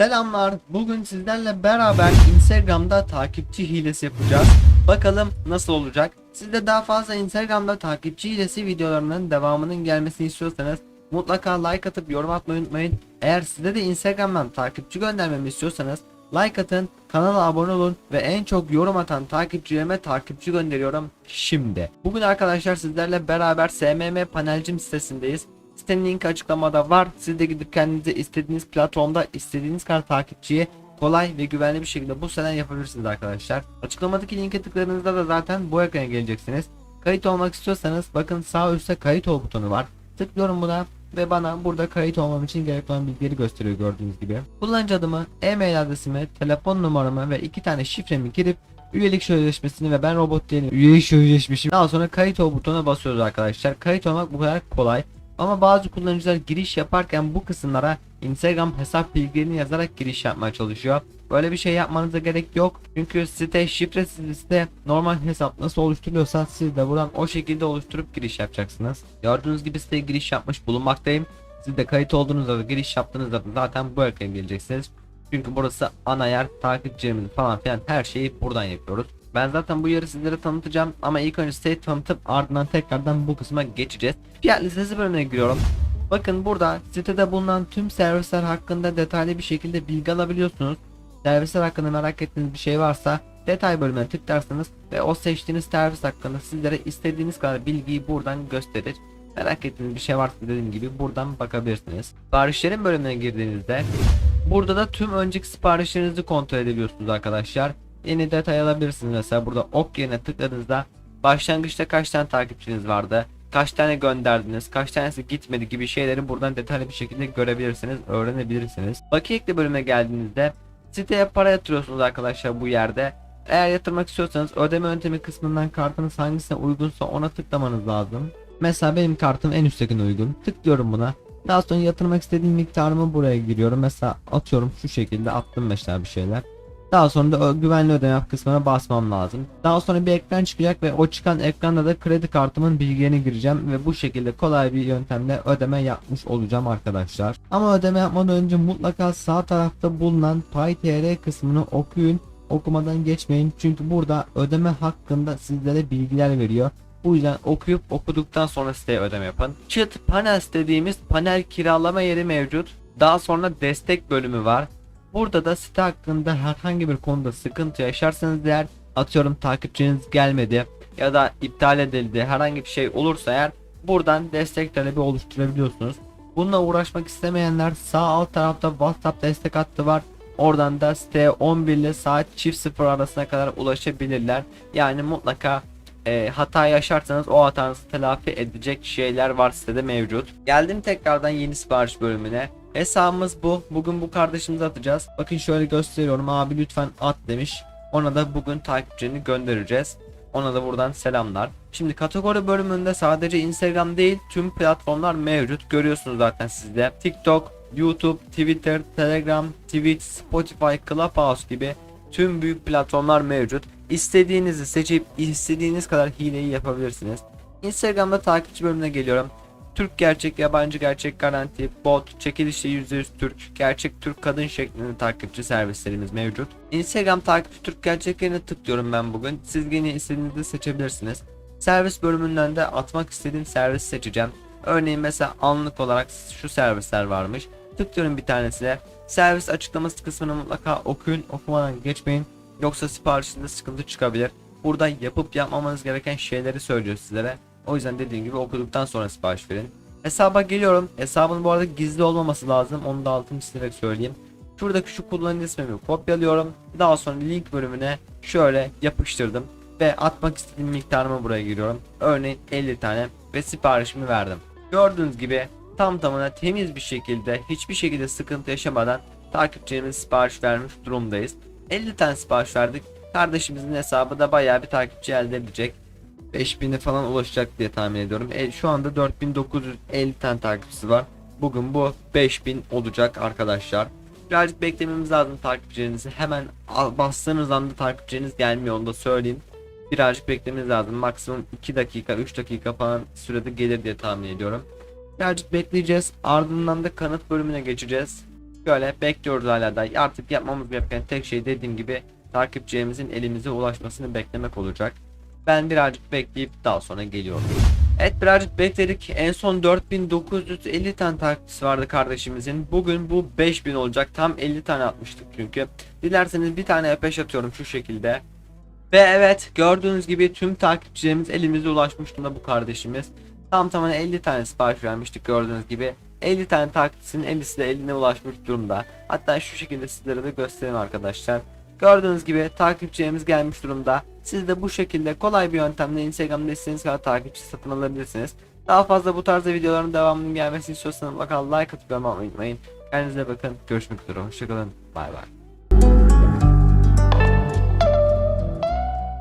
Selamlar. Bugün sizlerle beraber Instagram'da takipçi hilesi yapacağız. Bakalım nasıl olacak. Siz de daha fazla Instagram'da takipçi hilesi videolarının devamının gelmesini istiyorsanız mutlaka like atıp yorum atmayı unutmayın. Eğer size de Instagram'dan takipçi göndermemi istiyorsanız like atın, kanala abone olun ve en çok yorum atan takipçilerime takipçi gönderiyorum şimdi. Bugün arkadaşlar sizlerle beraber SMM panelcim sitesindeyiz. Sitenin linki açıklamada var. Siz de gidip kendinize istediğiniz platformda istediğiniz kadar takipçiye kolay ve güvenli bir şekilde bu siteden yapabilirsiniz arkadaşlar. Açıklamadaki linke tıkladığınızda da zaten bu ekrana geleceksiniz. Kayıt olmak istiyorsanız bakın sağ üstte kayıt ol butonu var. Tıklıyorum buna ve bana burada kayıt olmam için gerekli olan bilgileri gösteriyor gördüğünüz gibi. Kullanıcı adımı, e-mail adresimi, telefon numaramı ve iki tane şifremi girip üyelik sözleşmesini ve ben robot değilim üyelik sözleşmesini daha sonra kayıt ol butonuna basıyoruz arkadaşlar. Kayıt olmak bu kadar kolay. Ama bazı kullanıcılar giriş yaparken bu kısımlara Instagram hesap bilgilerini yazarak giriş yapmaya çalışıyor. Böyle bir şey yapmanıza gerek yok. Çünkü site şifresiz bir site normal hesap nasıl oluşturuyorsa siz de buradan o şekilde oluşturup giriş yapacaksınız. Gördüğünüz gibi siteye giriş yapmış bulunmaktayım. Siz de kayıt olduğunuzda da giriş yaptığınızda da zaten bu ekrana geleceksiniz. Çünkü burası ana yer takipçilerimizin falan filan her şeyi buradan yapıyoruz. Ben zaten bu yeri sizlere tanıtacağım ama ilk önce siteyi tanıtıp ardından tekrardan bu kısma geçeceğiz. Fiyat listesi bölümüne giriyorum. Bakın burada sitede bulunan tüm servisler hakkında detaylı bir şekilde bilgi alabiliyorsunuz. Servisler hakkında merak ettiğiniz bir şey varsa detay bölümüne tıklarsanız ve o seçtiğiniz servis hakkında sizlere istediğiniz kadar bilgiyi buradan gösterir. Merak ettiğiniz bir şey varsa dediğim gibi buradan bakabilirsiniz. Siparişlerin bölümüne girdiğinizde burada da tüm önceki siparişlerinizi kontrol edebiliyorsunuz arkadaşlar. Yeni detay alabilirsiniz mesela burada ok yerine tıkladığınızda başlangıçta kaç tane takipçiniz vardı, kaç tane gönderdiniz, kaç tanesi gitmedi gibi şeyleri buradan detaylı bir şekilde görebilirsiniz, öğrenebilirsiniz. Bakiye ekle bölümüne geldiğinizde siteye para yatırıyorsunuz arkadaşlar bu yerde. Eğer yatırmak istiyorsanız ödeme yöntemi kısmından kartınız hangisine uygunsa ona tıklamanız lazım. Mesela benim kartım en üsttekine uygun. Tıklıyorum buna. Daha sonra yatırmak istediğim miktarımı buraya giriyorum. Mesela atıyorum şu şekilde attım mesela bir şeyler. Daha sonra da o güvenli ödeme kısmına basmam lazım. Daha sonra bir ekran çıkacak ve o çıkan ekranda da kredi kartımın bilgilerini gireceğim ve bu şekilde kolay bir yöntemle ödeme yapmış olacağım arkadaşlar. Ama ödeme yapmadan önce mutlaka sağ tarafta bulunan PayTR kısmını okuyun. Okumadan geçmeyin çünkü burada ödeme hakkında sizlere bilgiler veriyor. Bu yüzden okuyup okuduktan sonra siteye ödeme yapın. Çıt panel dediğimiz panel kiralama yeri mevcut. Daha sonra destek bölümü var. Burada da site hakkında herhangi bir konuda sıkıntı yaşarsanız eğer atıyorum takipçiniz gelmedi ya da iptal edildi herhangi bir şey olursa eğer buradan destek talebi oluşturabiliyorsunuz. Bununla uğraşmak istemeyenler sağ alt tarafta WhatsApp destek hattı var. Oradan da siteye 11 ile saat çift sıfır arasına kadar ulaşabilirler. Yani mutlaka e, hata yaşarsanız o hatanızı telafi edecek şeyler var sitede mevcut. Geldim tekrardan yeni sipariş bölümüne. Hesabımız bu. Bugün bu kardeşimize atacağız. Bakın şöyle gösteriyorum. Abi lütfen at demiş. Ona da bugün takipçini göndereceğiz. Ona da buradan selamlar. Şimdi kategori bölümünde sadece Instagram değil tüm platformlar mevcut. Görüyorsunuz zaten sizde. TikTok, YouTube, Twitter, Telegram, Twitch, Spotify, Clubhouse gibi tüm büyük platformlar mevcut. İstediğinizi seçip istediğiniz kadar hileyi yapabilirsiniz. Instagram'da takipçi bölümüne geliyorum. Türk gerçek, yabancı gerçek garanti, bot, çekilişte %100 Türk, gerçek Türk kadın şeklinde takipçi servislerimiz mevcut. Instagram takipçi Türk gerçeklerine tıklıyorum ben bugün. Siz yine istediğinizi seçebilirsiniz. Servis bölümünden de atmak istediğim servis seçeceğim. Örneğin mesela anlık olarak şu servisler varmış. Tıklıyorum bir tanesine. Servis açıklaması kısmını mutlaka okuyun, okumadan geçmeyin. Yoksa siparişinde sıkıntı çıkabilir. Burada yapıp yapmamanız gereken şeyleri söylüyor sizlere. O yüzden dediğim gibi okuduktan sonra sipariş verin. Hesaba geliyorum. Hesabın bu arada gizli olmaması lazım. Onu da altını çizerek söyleyeyim. Şuradaki şu kullanıcı ismimi kopyalıyorum. Daha sonra link bölümüne şöyle yapıştırdım. Ve atmak istediğim miktarımı buraya giriyorum. Örneğin 50 tane ve siparişimi verdim. Gördüğünüz gibi tam tamına temiz bir şekilde hiçbir şekilde sıkıntı yaşamadan takipçilerimiz sipariş vermiş durumdayız. 50 tane sipariş verdik. Kardeşimizin hesabı da bayağı bir takipçi elde edecek. 5000'e falan ulaşacak diye tahmin ediyorum. E, şu anda 4950 tane takipçisi var. Bugün bu 5000 olacak arkadaşlar. Birazcık beklememiz lazım takipçilerinizi. Hemen bastığınız anda takipçileriniz gelmiyor onu da söyleyeyim. Birazcık beklememiz lazım. Maksimum 2 dakika 3 dakika falan sürede gelir diye tahmin ediyorum. Birazcık bekleyeceğiz. Ardından da kanıt bölümüne geçeceğiz. Böyle bekliyoruz hala da. Artık yapmamız gereken tek şey dediğim gibi takipçilerimizin elimize ulaşmasını beklemek olacak. Ben birazcık bekleyip daha sonra geliyorum. Evet birazcık bekledik. En son 4950 tane takipçisi vardı kardeşimizin. Bugün bu 5000 olacak. Tam 50 tane atmıştık çünkü. Dilerseniz bir tane F5 atıyorum şu şekilde. Ve evet gördüğünüz gibi tüm takipçilerimiz elimize ulaşmış durumda bu kardeşimiz. Tam tamına 50 tane sipariş vermiştik gördüğünüz gibi. 50 tane takipçisinin 50'si de eline ulaşmış durumda. Hatta şu şekilde sizlere de göstereyim arkadaşlar. Gördüğünüz gibi takipçilerimiz gelmiş durumda. Siz de bu şekilde kolay bir yöntemle Instagram'da istediğiniz kadar takipçi satın alabilirsiniz. Daha fazla bu tarzda videoların devamının gelmesini istiyorsanız bakalım like atıp yorum unutmayın. Kendinize bakın. Görüşmek üzere. Hoşçakalın. Bay bay.